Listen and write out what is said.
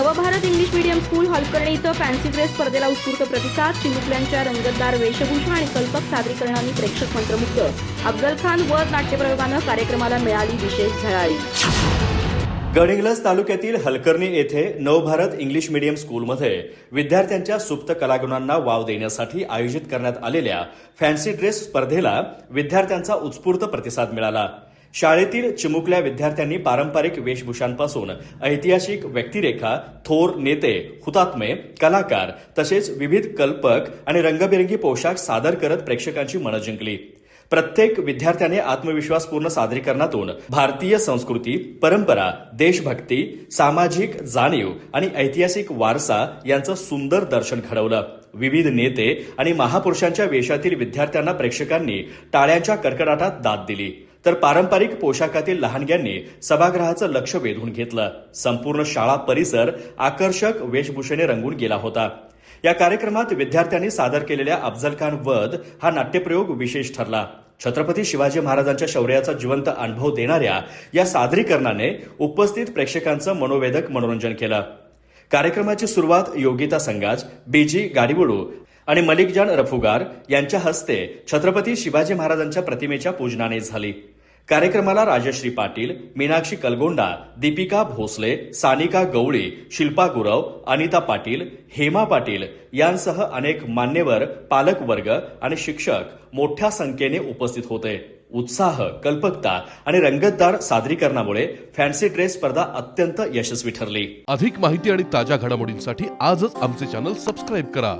Navbharat English medium school Holkarni इथं fancy dress स्पर्धेला उत्स्फूर्त प्रतिसाद. चिमुकल्यांच्या रंगतदार वेशभूषा आणि कल्पक सादरीकरणांनी प्रेक्षक मंत्रमुग्ध. अफजल खान वध नाट्यप्रयोगानं कार्यक्रमाला मिळाली विशेष झळाळी. गडिंग्लज तालुक्यातील हलकर्णी येथे नवभारत इंग्लिश मीडियम स्कूलमध्ये विद्यार्थ्यांच्या सुप्त कलागुणांना वाव देण्यासाठी आयोजित करण्यात आलेल्या फॅन्सी ड्रेस स्पर्धेला विद्यार्थ्यांचा उत्स्फूर्त प्रतिसाद मिळाला. शाळेतील चिमुकल्या विद्यार्थ्यांनी पारंपरिक वेशभूषांपासून ऐतिहासिक व्यक्तिरेखा थोर नेते हुतात्मे कलाकार तसेच विविध कल्पक आणि रंगबिरंगी पोशाख सादर करत प्रेक्षकांची मनं जिंकली. प्रत्येक विद्यार्थ्याने आत्मविश्वासपूर्ण सादरीकरणातून भारतीय संस्कृती परंपरा देशभक्ती सामाजिक जाणीव आणि ऐतिहासिक वारसा यांचं सुंदर दर्शन घडवलं. विविध नेते आणि महापुरुषांच्या वेशातील विद्यार्थ्यांना प्रेक्षकांनी टाळ्यांच्या कडकडाटात दाद दिली. तर पारंपरिक पोशाखातील लहानग्यांनी सभागृहाचं लक्ष वेधून घेतलं. संपूर्ण शाळा परिसर आकर्षक वेशभूषेने रंगून गेला होता. या कार्यक्रमात विद्यार्थ्यांनी सादर केलेल्या अफजल खान वध हा नाट्यप्रयोग विशेष ठरला. छत्रपती शिवाजी महाराजांच्या शौर्याचा जिवंत अनुभव देणाऱ्या या सादरीकरणाने उपस्थित प्रेक्षकांचं मनोवेधक मनोरंजन केलं. कार्यक्रमाची सुरुवात योगिता संगाज बीजी गाडीवडू आणि मलिकजान रफुगार यांच्या हस्ते छत्रपती शिवाजी महाराजांच्या प्रतिमेच्या पूजनाने झाली. कार्यक्रमाला राजश्री पाटील मीनाक्षी कलगोंडा दीपिका भोसले सानिका गवळी शिल्पा गुरव अनिता पाटील हेमा पाटील यांसह अनेक मान्यवर पालकवर्ग आणि शिक्षक मोठ्या संख्येने उपस्थित होते. उत्साह कल्पकता आणि रंगतदार सादरीकरणामुळे फॅन्सी ड्रेस स्पर्धा अत्यंत यशस्वी ठरली. अधिक माहिती आणि ताज्या घडामोडींसाठी आजच आमचे चॅनल सबस्क्राईब करा.